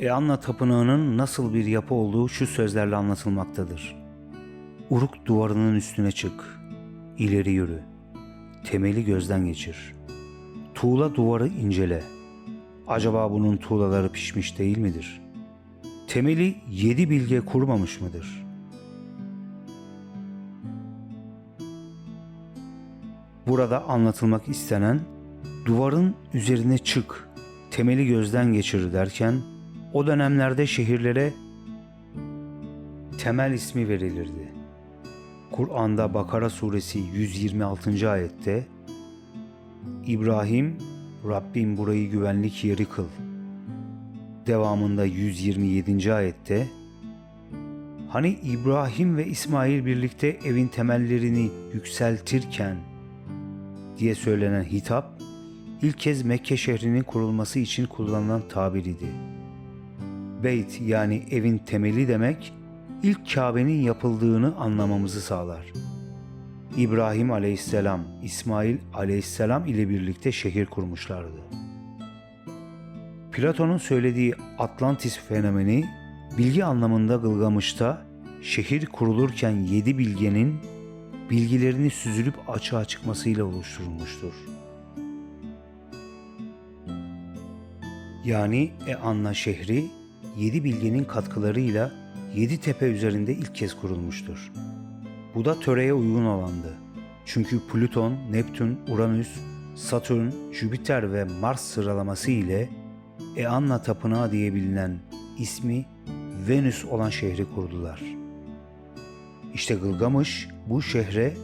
Eanna Tapınağı'nın nasıl bir yapı olduğu şu sözlerle anlatılmaktadır. Uruk duvarının üstüne çık, ileri yürü, temeli gözden geçir. Tuğla duvarı incele. Acaba bunun tuğlaları pişmiş değil midir? Temeli yedi bilge kurmamış mıdır? Burada anlatılmak istenen duvarın üzerine çık, temeli gözden geçir derken o dönemlerde şehirlere temel ismi verilirdi. Kur'an'da Bakara suresi 126. ayette İbrahim Rabbim burayı güvenlik yeri kıl. Devamında 127. ayette Hani İbrahim ve İsmail birlikte evin temellerini yükseltirken diye söylenen hitap ilk kez Mekke şehrinin kurulması için kullanılan tabir idi. Beyt yani evin temeli demek ilk Kabe'nin yapıldığını anlamamızı sağlar. İbrahim aleyhisselam, İsmail aleyhisselam ile birlikte şehir kurmuşlardı. Platon'un söylediği Atlantis fenomeni bilgi anlamında Gılgamış'ta şehir kurulurken yedi bilgenin bilgilerini süzülüp açığa çıkmasıyla oluşturulmuştur. Yani Eanna şehri yedi bilgenin katkılarıyla yedi tepe üzerinde ilk kez kurulmuştur. Bu da töreye uygun olandı. Çünkü Plüton, Neptün, Uranüs, Satürn, Jüpiter ve Mars sıralaması ile Eanna Tapınağı diye bilinen ismi Venüs olan şehri kurdular. İşte Gılgamış bu şehre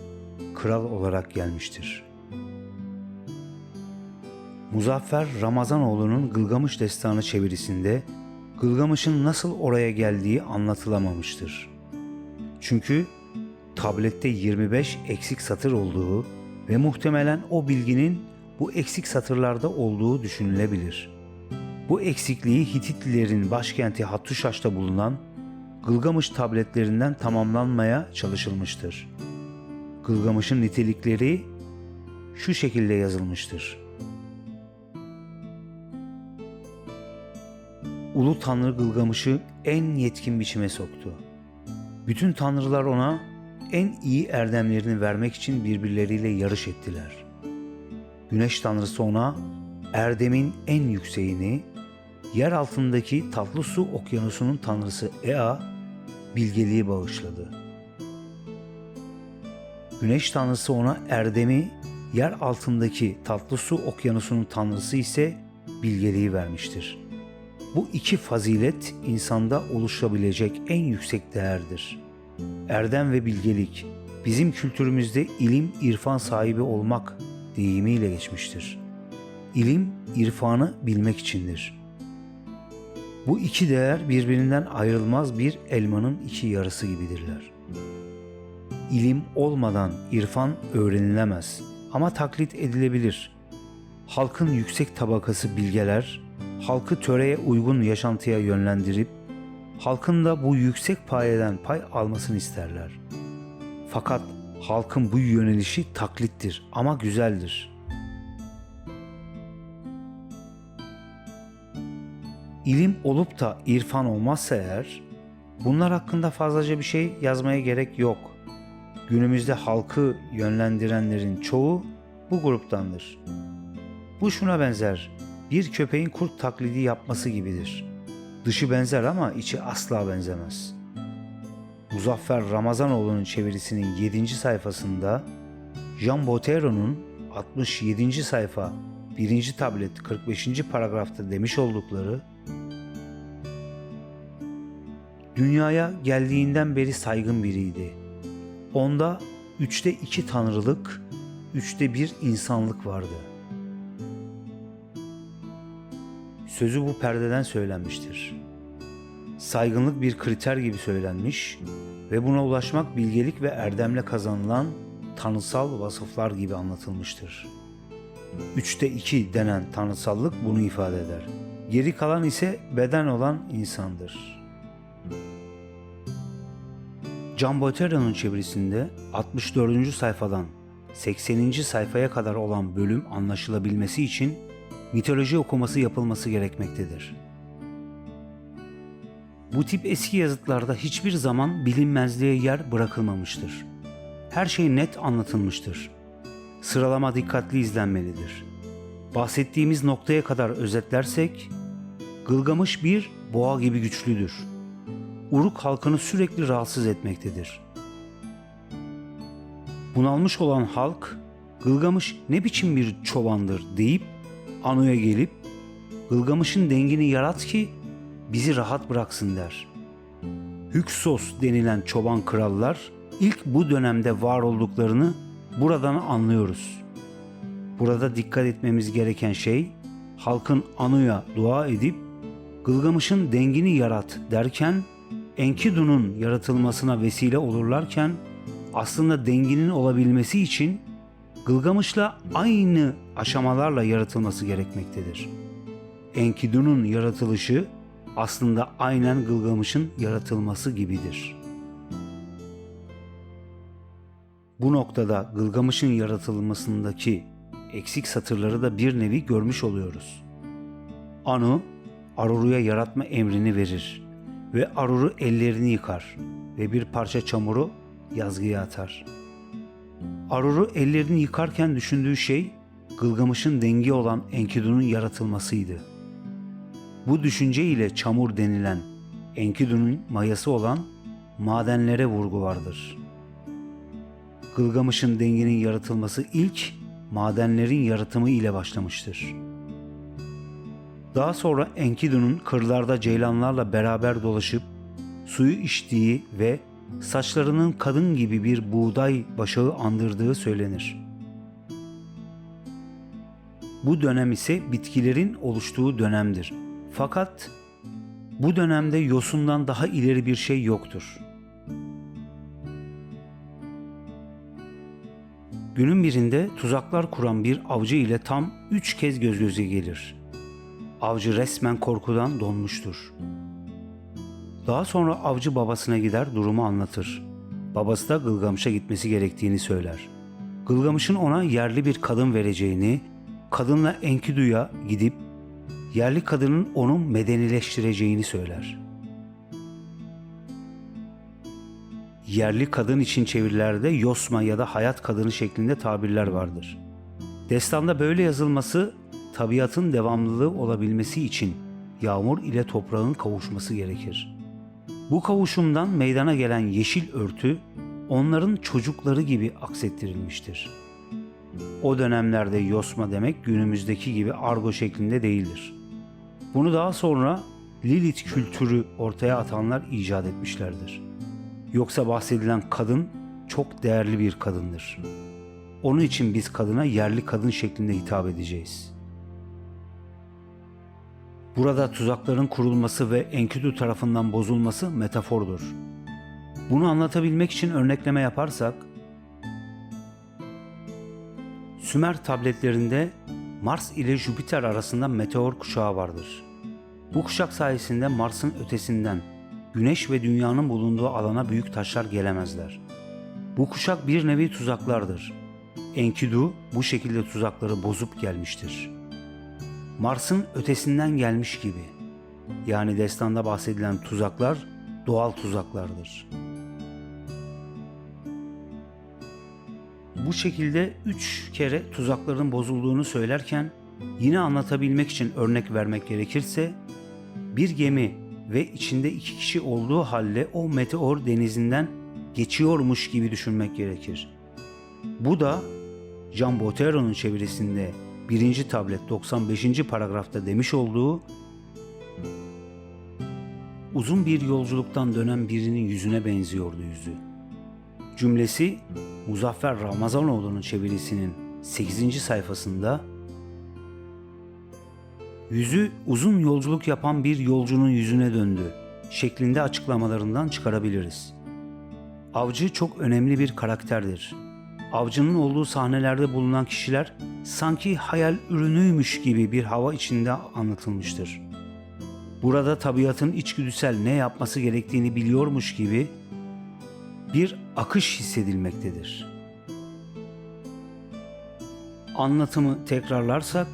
kral olarak gelmiştir. Muzaffer Ramazanoğlu'nun Gılgamış Destanı çevirisinde Gılgamış'ın nasıl oraya geldiği anlatılamamıştır. Çünkü tablette 25 eksik satır olduğu ve muhtemelen o bilginin bu eksik satırlarda olduğu düşünülebilir. Bu eksikliği Hititlilerin başkenti Hattuşaş'ta bulunan Gılgamış tabletlerinden tamamlanmaya çalışılmıştır. Gılgamış'ın nitelikleri şu şekilde yazılmıştır. Ulu Tanrı Gılgamış'ı en yetkin biçime soktu. Bütün tanrılar ona en iyi erdemlerini vermek için birbirleriyle yarış ettiler. Güneş tanrısı ona erdemin en yükseğini, yer altındaki tatlı su okyanusunun tanrısı Ea bilgeliği bağışladı. Güneş tanrısı ona erdemi, yer altındaki tatlı su okyanusunun tanrısı ise bilgeliği vermiştir. Bu iki fazilet insanda oluşabilecek en yüksek değerdir. Erdem ve bilgelik bizim kültürümüzde ilim, irfan sahibi olmak deyimiyle geçmiştir. İlim, irfanı bilmek içindir. Bu iki değer birbirinden ayrılmaz bir elmanın iki yarısı gibidirler. İlim olmadan irfan öğrenilemez ama taklit edilebilir. Halkın yüksek tabakası bilgeler, halkı töreye uygun yaşantıya yönlendirip, halkın da bu yüksek payeden pay almasını isterler. Fakat halkın bu yönelişi taklittir ama güzeldir. İlim olup da irfan olmazsa eğer, bunlar hakkında fazlaca bir şey yazmaya gerek yok. Günümüzde halkı yönlendirenlerin çoğu bu gruptandır. Bu şuna benzer, bir köpeğin kurt taklidi yapması gibidir. Dışı benzer ama içi asla benzemez. Muzaffer Ramazanoğlu'nun çevirisinin 7. sayfasında Jean Botero'nun 67. sayfa 1. tablet 45. paragrafta demiş oldukları Dünyaya geldiğinden beri saygın biriydi. Onda üçte iki tanrılık, üçte bir insanlık vardı.'' Sözü bu perdeden söylenmiştir. Saygınlık bir kriter gibi söylenmiş ve buna ulaşmak bilgelik ve erdemle kazanılan tanrısal vasıflar gibi anlatılmıştır. Üçte iki denen tanrısallık bunu ifade eder. Geri kalan ise beden olan insandır. Can Botera'nın çevirisinde 64. sayfadan 80. sayfaya kadar olan bölüm anlaşılabilmesi için mitoloji okuması yapılması gerekmektedir. Bu tip eski yazıtlarda hiçbir zaman bilinmezliğe yer bırakılmamıştır. Her şey net anlatılmıştır. Sıralama dikkatli izlenmelidir. Bahsettiğimiz noktaya kadar özetlersek, Gılgamış bir boğa gibi güçlüdür. Uruk halkını sürekli rahatsız etmektedir. Bunalmış olan halk, Gılgamış ne biçim bir çobandır deyip Anu'ya gelip Gılgamış'ın dengini yarat ki bizi rahat bıraksın der. Hüksos denilen çoban krallar ilk bu dönemde var olduklarını buradan anlıyoruz. Burada dikkat etmemiz gereken şey halkın Anu'ya dua edip Gılgamış'ın dengini yarat derken Enkidu'nun yaratılmasına vesile olurlarken aslında denginin olabilmesi için Gılgamış'la aynı aşamalarla yaratılması gerekmektedir. Enkidu'nun yaratılışı aslında aynen Gılgamış'ın yaratılması gibidir. Bu noktada Gılgamış'ın yaratılmasındaki eksik satırları da bir nevi görmüş oluyoruz. Anu, Aruru'ya yaratma emrini verir ve Aruru ellerini yıkar ve bir parça çamuru yazgıya atar. Aruru ellerini yıkarken düşündüğü şey Gılgamış'ın dengi olan Enkidu'nun yaratılmasıydı. Bu düşünce ile çamur denilen Enkidu'nun mayası olan madenlere vurgu vardır. Gılgamış'ın denginin yaratılması ilk madenlerin yaratımı ile başlamıştır. Daha sonra Enkidu'nun kırlarda ceylanlarla beraber dolaşıp suyu içtiği ve saçlarının kadın gibi bir buğday başağı andırdığı söylenir. Bu dönem ise bitkilerin oluştuğu dönemdir. Fakat bu dönemde yosundan daha ileri bir şey yoktur. Günün birinde tuzaklar kuran bir avcı ile tam üç kez göz göze gelir. Avcı resmen korkudan donmuştur. Daha sonra avcı babasına gider durumu anlatır. Babası da Gılgamış'a gitmesi gerektiğini söyler. Gılgamış'ın ona yerli bir kadın vereceğini, kadınla Enkidu'ya gidip yerli kadının onu medenileştireceğini söyler. Yerli kadın için çevirilerde yosma ya da hayat kadını şeklinde tabirler vardır. Destanda böyle yazılması tabiatın devamlılığı olabilmesi için yağmur ile toprağın kavuşması gerekir. Bu kavuşumdan meydana gelen yeşil örtü onların çocukları gibi aksettirilmiştir. O dönemlerde yosma demek günümüzdeki gibi argo şeklinde değildir. Bunu daha sonra Lilith kültürü ortaya atanlar icat etmişlerdir. Yoksa bahsedilen kadın çok değerli bir kadındır. Onun için biz kadına yerli kadın şeklinde hitap edeceğiz. Burada tuzakların kurulması ve Enkidu tarafından bozulması metafordur. Bunu anlatabilmek için örnekleme yaparsak, Sümer tabletlerinde Mars ile Jüpiter arasında meteor kuşağı vardır. Bu kuşak sayesinde Mars'ın ötesinden Güneş ve Dünya'nın bulunduğu alana büyük taşlar gelemezler. Bu kuşak bir nevi tuzaklardır. Enkidu bu şekilde tuzakları bozup gelmiştir. Mars'ın ötesinden gelmiş gibi. Yani destanda bahsedilen tuzaklar doğal tuzaklardır. Bu şekilde üç kere tuzakların bozulduğunu söylerken yine anlatabilmek için örnek vermek gerekirse bir gemi ve içinde iki kişi olduğu halde o meteor denizinden geçiyormuş gibi düşünmek gerekir. Bu da Jean Botero'nun çevirisinde birinci tablet 95. paragrafta demiş olduğu uzun bir yolculuktan dönen birinin yüzüne benziyordu yüzü. Cümlesi Muzaffer Ramazanoğlu'nun çevirisinin 8. sayfasında yüzü uzun yolculuk yapan bir yolcunun yüzüne döndü şeklinde açıklamalarından çıkarabiliriz. Avcı çok önemli bir karakterdir. Avcının olduğu sahnelerde bulunan kişiler sanki hayal ürünüymüş gibi bir hava içinde anlatılmıştır. Burada tabiatın içgüdüsel ne yapması gerektiğini biliyormuş gibi bir akış hissedilmektedir. Anlatımı tekrarlarsak,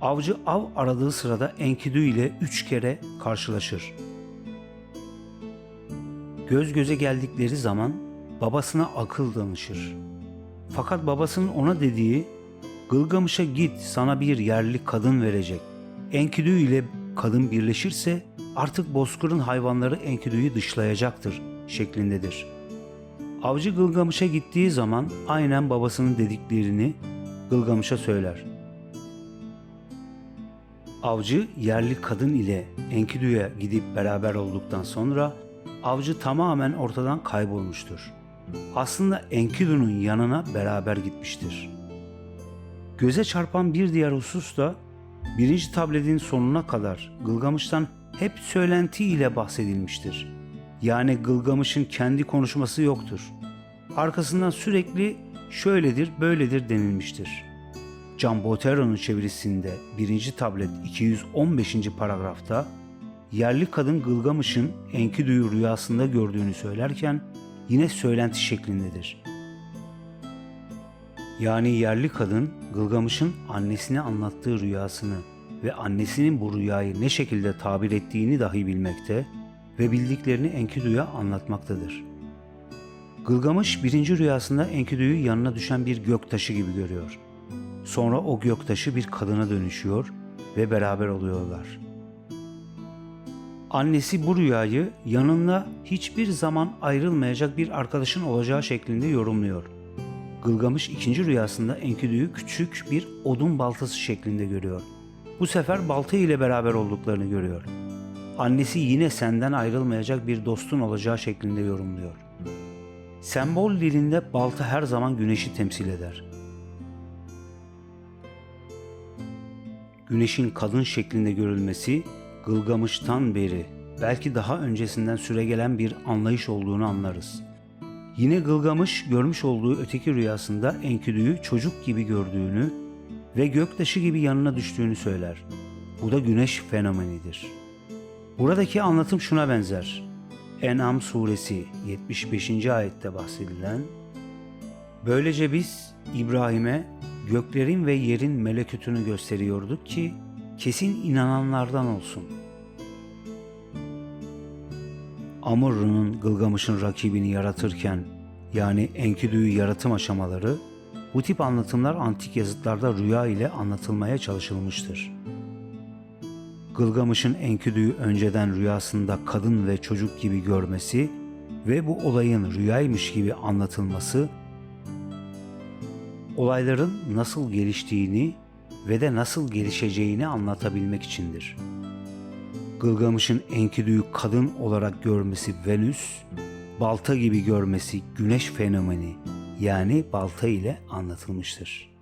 avcı av aradığı sırada Enkidu ile üç kere karşılaşır. Göz göze geldikleri zaman babasına akıl danışır. Fakat babasının ona dediği Gılgamış'a git sana bir yerli kadın verecek. Enkidü ile kadın birleşirse artık bozkırın hayvanları Enkidü'yü dışlayacaktır şeklindedir. Avcı Gılgamış'a gittiği zaman aynen babasının dediklerini Gılgamış'a söyler. Avcı yerli kadın ile Enkidü'ye gidip beraber olduktan sonra avcı tamamen ortadan kaybolmuştur. Aslında Enkidu'nun yanına beraber gitmiştir. Göze çarpan bir diğer husus da birinci tabletin sonuna kadar Gılgamış'tan hep söylenti ile bahsedilmiştir. Yani Gılgamış'ın kendi konuşması yoktur. Arkasından sürekli şöyledir böyledir denilmiştir. Can Botero'nun çevirisinde birinci tablet 215. paragrafta yerli kadın Gılgamış'ın Enkidu'yu rüyasında gördüğünü söylerken yine söylenti şeklindedir. Yani yerli kadın Gılgamış'ın annesine anlattığı rüyasını ve annesinin bu rüyayı ne şekilde tabir ettiğini dahi bilmekte ve bildiklerini Enkidu'ya anlatmaktadır. Gılgamış birinci rüyasında Enkidu'yu yanına düşen bir göktaşı gibi görüyor. Sonra o göktaşı bir kadına dönüşüyor ve beraber oluyorlar. Annesi bu rüyayı yanında hiçbir zaman ayrılmayacak bir arkadaşın olacağı şeklinde yorumluyor. Gılgamış ikinci rüyasında Enkidu'yu küçük bir odun baltası şeklinde görüyor. Bu sefer balta ile beraber olduklarını görüyor. Annesi yine senden ayrılmayacak bir dostun olacağı şeklinde yorumluyor. Sembol dilinde balta her zaman güneşi temsil eder. Güneşin kadın şeklinde görülmesi Gılgamış'tan beri belki daha öncesinden süregelen bir anlayış olduğunu anlarız. Yine Gılgamış görmüş olduğu öteki rüyasında Enkidu'yu çocuk gibi gördüğünü ve göktaşı gibi yanına düştüğünü söyler. Bu da güneş fenomenidir. Buradaki anlatım şuna benzer. En'am suresi 75. ayette bahsedilen Böylece biz İbrahim'e göklerin ve yerin melekutunu gösteriyorduk ki kesin inananlardan olsun. Amurru'nun Gılgamış'ın rakibini yaratırken yani Enkidu'yu yaratım aşamaları bu tip anlatımlar antik yazıtlarda rüya ile anlatılmaya çalışılmıştır. Gılgamış'ın Enkidu'yu önceden rüyasında kadın ve çocuk gibi görmesi ve bu olayın rüyaymış gibi anlatılması olayların nasıl geliştiğini ve de nasıl gelişeceğini anlatabilmek içindir. Gılgamış'ın Enkidu'yu kadın olarak görmesi Venüs, balta gibi görmesi Güneş fenomeni yani balta ile anlatılmıştır.